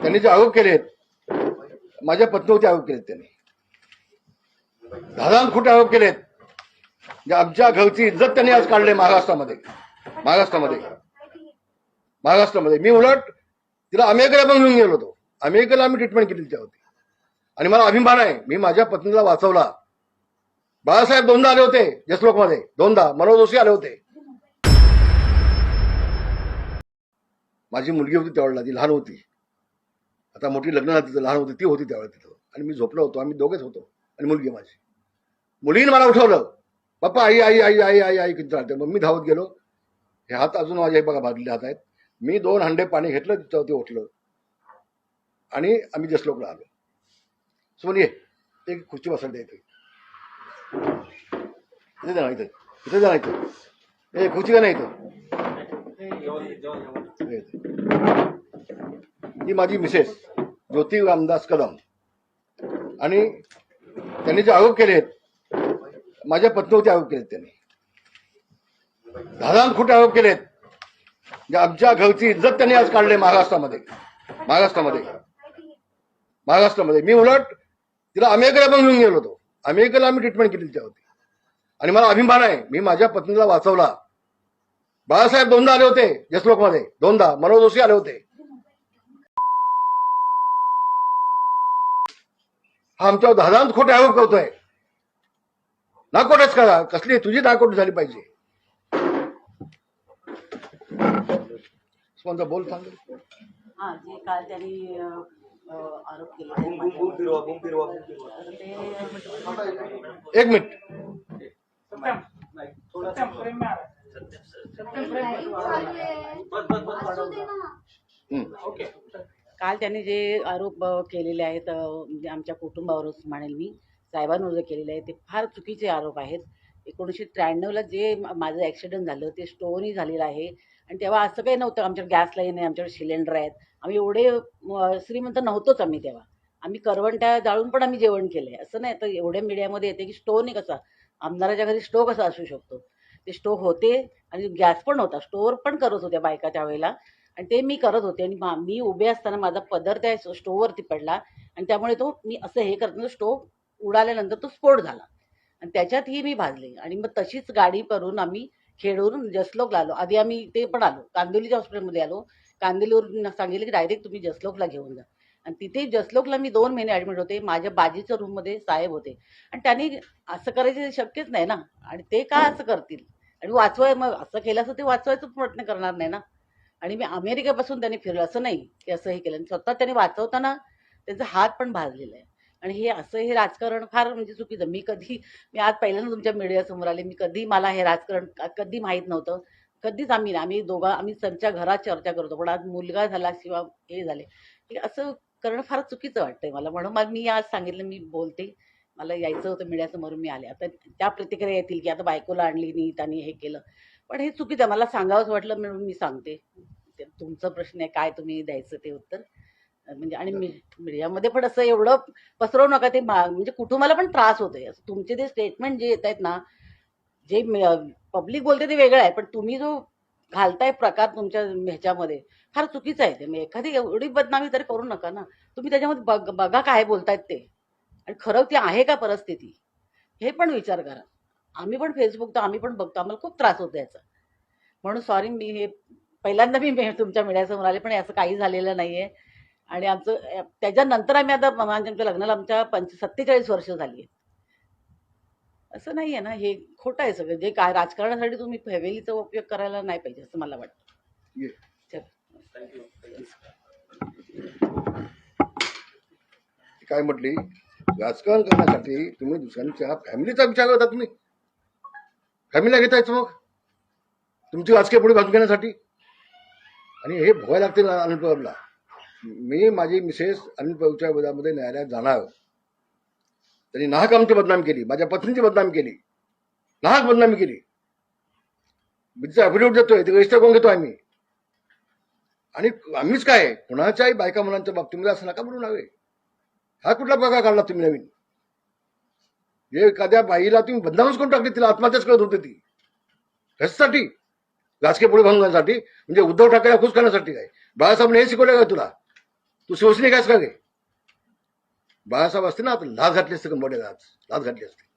त्यांनी जे आरोप केलेत माझ्या पत्नीवरती आरोप केलेत त्यांनी. धारान खोटे आरोप केलेत? जे आमच्या घरची इज्जत त्यांनी आज काढले महाराष्ट्रामध्ये. महाराष्ट्रामध्ये. महाराष्ट्रामध्ये. मी उलट तिला अमेरिकेला पण घेऊन गेलो होतो. अमेरिकेला आम्ही ट्रीटमेंट केली तिच्यावरती आणि मला अभिमान आहे. मी माझ्या पत्नीला वाचवला. बाळासाहेब दोनदा आले होते जसलोकमध्ये दोनदा. मनोज जोशी आले होते. माझी मुलगी होती त्यावेळेला ती लहान होती. आता मोठी लग्न झाली तिथं लहान होती ती होती त्यावेळेला तिथं. आणि मी झोपलो होतो आम्ही दोघेच होतो आणि मुलगी माझी. मुलीने मला उठवलं. बाप्पा आई आई आई आई आई आई किती राहते मग मी धावत गेलो. हे हात अजून माझे हे बघा भाजलेले हात आहेत. मी दोन हंडे पाणी घेतलं तिच्यावरती उठलं. आणि आम्ही जसलोकला आलो सोन ये. एक खुर्ची बसायला इथे. इथे जा ना इथे. इथे जा ना इथे. ए खुर्ची का नाही इथे. ही माझी मिसेस. ज्योती रामदास कदम आणि त्यांनी जे आरोप केलेत माझ्या पत्नीवरती आरोप केलेत त्यांनी. धारान खोटे आरोप केलेत. जे आमच्या घरची इज्जत त्यांनी आज काढले महाराष्ट्रामध्ये. महाराष्ट्रामध्ये. महाराष्ट्रामध्ये. मी उलट तिला अमेरिकेला पण घेऊन गेलो होतो. अमेरिकेला आम्ही ट्रीटमेंट केली त्यावरती आणि मला अभिमान आहे. मी माझ्या पत्नीला वाचवला. बाळासाहेब दोनदा आले होते जसलोकमध्ये दोनदा. मनोज जोशी आले होते. हा आमच्यावर धादांत खोटे आरोप करतोय. नाकोटच करा कसली तुझी नाकोट झाली पाहिजे. बोल सांग. हा जे काल त्यांनी आरोप केले एक मिनिट हम्म. काल त्यांनी जे आरोप केलेले आहेत म्हणजे आमच्या कुटुंबावरच म्हणेल मी साहेबांवर जे केलेले आहेत ते फार चुकीचे आरोप आहेत. एकोणीसशे त्र्याण्णवला जे माझं ॲक्सिडेंट झालं ते स्टोनही झालेलं आहे. आणि तेव्हा असं काही नव्हतं आमच्याकडे गॅस लाईन आहे आमच्याकडे सिलेंडर आहेत. आम्ही एवढे श्रीमंत नव्हतोच आम्ही तेव्हा. आम्ही करवंट्या जाळून पण आम्ही जेवण केलं आहे असं नाही तर एवढ्या मीडियामध्ये येते की स्टोव नाही कसा आमदाराच्या घरी स्टोव कसा असू शकतो? ते स्टोव होते आणि गॅस पण होता. स्टोअर पण करत होत्या बायका त्यावेळेला. आणि ते मी करत होते. आणि मी उभे असताना माझा पदर त्या स्टोववरती पडला. आणि त्यामुळे तो मी असं हे करताना स्टोव उडाल्यानंतर तो स्फोट झाला. आणि त्याच्यातही मी भाजले. आणि मग तशीच गाडी करून आम्ही खेडवरून जसलोकला आलो. आधी आम्ही ते पण आलो. कांदिवलीच्या हॉस्पिटलमध्ये आलो. कांदिवलीवरून सांगितलं की डायरेक्ट तुम्ही जसलोकला घेऊन जा. आणि तिथे जसलोकला मी दोन महिने ॲडमिट होते. माझ्या बाजीच्या रूममध्ये साहेब होते. आणि त्यांनी असं करायचं शक्यच नाही ना. आणि ते का असं करतील? आणि वाचवाय मग असं केलं असं ते वाचवायचा प्रयत्न करणार नाही ना. आणि मी अमेरिकेपासून त्यांनी फिरलं. असं नाही की असं हे केलं. आणि स्वतः त्यांनी वाचवताना त्यांचा हात पण भाजलेला आहे. आणि हे असं हे राजकारण फार म्हणजे चुकीचं. मी कधी मी आज पहिल्यांदा तुमच्या मीडियासमोर आले. मी कधी मला हे राजकारण कधी माहीत नव्हतं. कधीच आम्ही आम्ही दोघा आम्ही त्यांच्या घरात चर्चा करतो पण आज मुलगा झाला किंवा हे झाले. असं करणं फार चुकीचं वाटतंय मला. म्हणून मग मी आज सांगितलं मी बोलते. मला यायचं होतं मीडियासमोर मी आले. आता त्या प्रतिक्रिया येतील की आता बायकोला आणली नाही त्यांनी हे केलं. पण हे चुकीचं मला सांगावंच वाटलं म्हणून मी सांगते. तुमचा प्रश्न आहे काय तुम्ही द्यायचं ते उत्तर? म्हणजे आणि मी- मीडियामध्ये पण असं एवढं पसरवू नका ते मा- म्हणजे कुटुंबाला पण त्रास होतोय. असं तुमचे ते स्टेटमेंट जे येत आहेत ना जे पब्लिक बोलते ते वेगळं आहे पण तुम्ही जो घालताय प्रकार तुमच्या ह्याच्यामध्ये फार चुकीचं आहे ते. एखादी एवढी बदनामी तरी करू नका ना. तुम्ही त्याच्यामध्ये बघ बघा काय बोलतायत ते. आणि खरं ती आहे का परिस्थिती? हे पण विचार करा. आम्ही पण फेसबुक तर आम्ही पण बघतो. आम्हाला खूप त्रास होतो याचा. म्हणून सॉरी मी हे पहिल्यांदा मी मे- तुमच्या मीडियासमोर आले पण असं काही झालेलं नाहीये. आणि आमचं त्याच्यानंतर आम्ही आता आमच्या लग्नाला आमच्या पंच सत्तेचाळीस वर्ष झाली असं नाही आहे ना हे खोटं आहे सगळं. जे काय राजकारणासाठी तुम्ही फॅमिलीचा उपयोग करायला नाही पाहिजे असं मला वाटतं. ये. चल. ती काय म्हटली? राजकारण करण्यासाठी तुम्ही दुसऱ्यांच्या फॅमिलीचा विचार करता तुम्ही. फॅमिलीला घेतायच मग? तुमची राजकीय पुढे बाजू घेण्यासाठी? आणि हे भोगायला लागते ना मी माझी मिसेस अनिल पवारच्या विरोधामध्ये न्यायालयात जाणार. त्यांनी नाहक आमची बदनामी केली माझ्या पत्नीची बदनामी केली. नाहक बदनामी केली. मी तिचा ॲफिडेव्हिट देतोय ते रजिस्टर करून घेतो आम्ही. आणि आम्हीच काय कुणाच्याही बायका मुलांच्या बाबतीमध्ये असं नका म्हणून हवे हा कुठला प्रकार काढला तुम्ही नवीन? एखाद्या बाईला तुम्ही बदनामच करून टाकली तिला आत्महत्याच करत होती ती. कशासाठी राजकीय पुढे भंगण्यासाठी म्हणजे उद्धव ठाकरेला खुश करण्यासाठी काय? बाळासाहेबांनी हे शिकवलं का तुला? तू शिवसैनिक आहेस का गे? बाळासाहेब असते ना आता लाच घातली असते कंबोडे लाच लाच घातली असते.